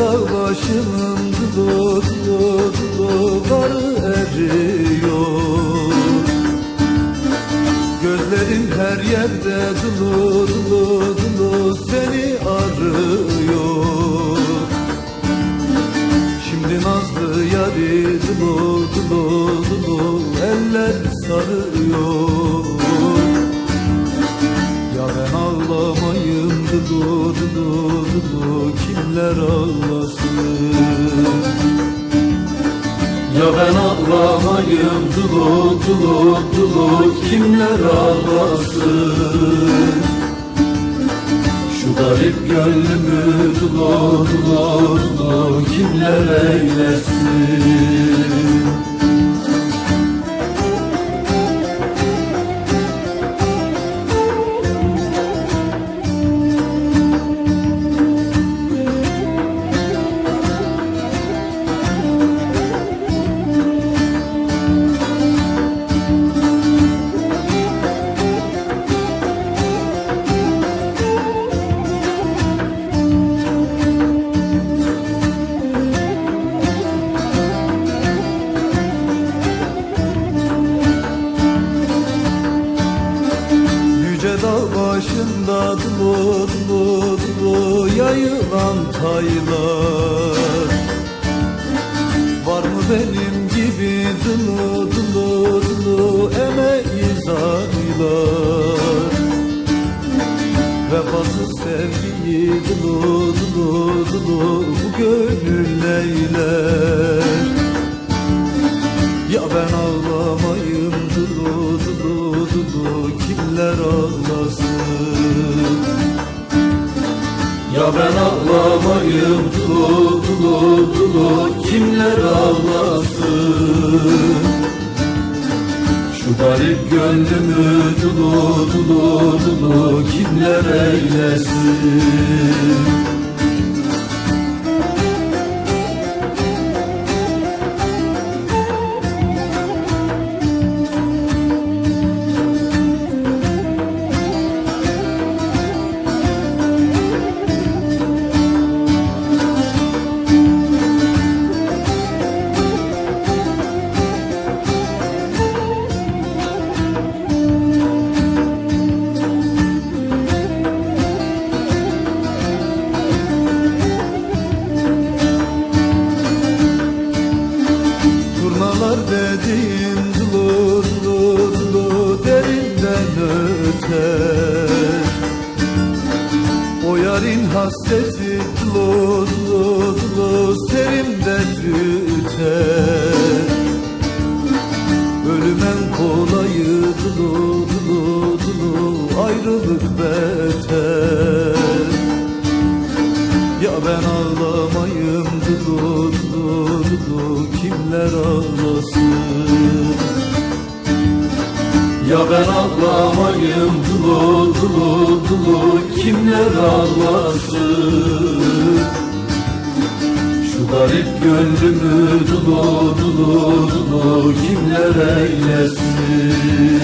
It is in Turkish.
dağ başının karı eriyor. Gözlerim her yerde dılo dılo dılo seni arıyor. Şimdi nazlı yari dılo dılo dılo eller sarıyor. Ya ben ağlamayım dılo dılo dılo kimler ağlasın Ya ben ağlamayım dılo dılo dılo kimler ağlasın Şu garip gönlümü dılo dılo dılo kimler eylesin başında dılo dılo dılo yayılan taylar. Var mı benim gibi dılo dılo dılo emeğiz aylar Vefasız sevgiyi dılo dılo dılo bu gönül neyler? Ya ben ağlamayım dılo dılo dılo kimler ağlasın Ya ben ağlamayım dılo dılo dılo kimler ağlasın? Şu garip gönlümü dılo dılo dılo kimler eylesin hasreti dılo dılo dılo serimde tüter. Ölümen kolayı dılo ayrılık beter. Ya ben ağlamayım dılo kimler ağlasın Ya ben ağlamayım dılo dılo dılo kimler ağlasın? Şu garip gönlümü dılo dılo dılo kimler eylesin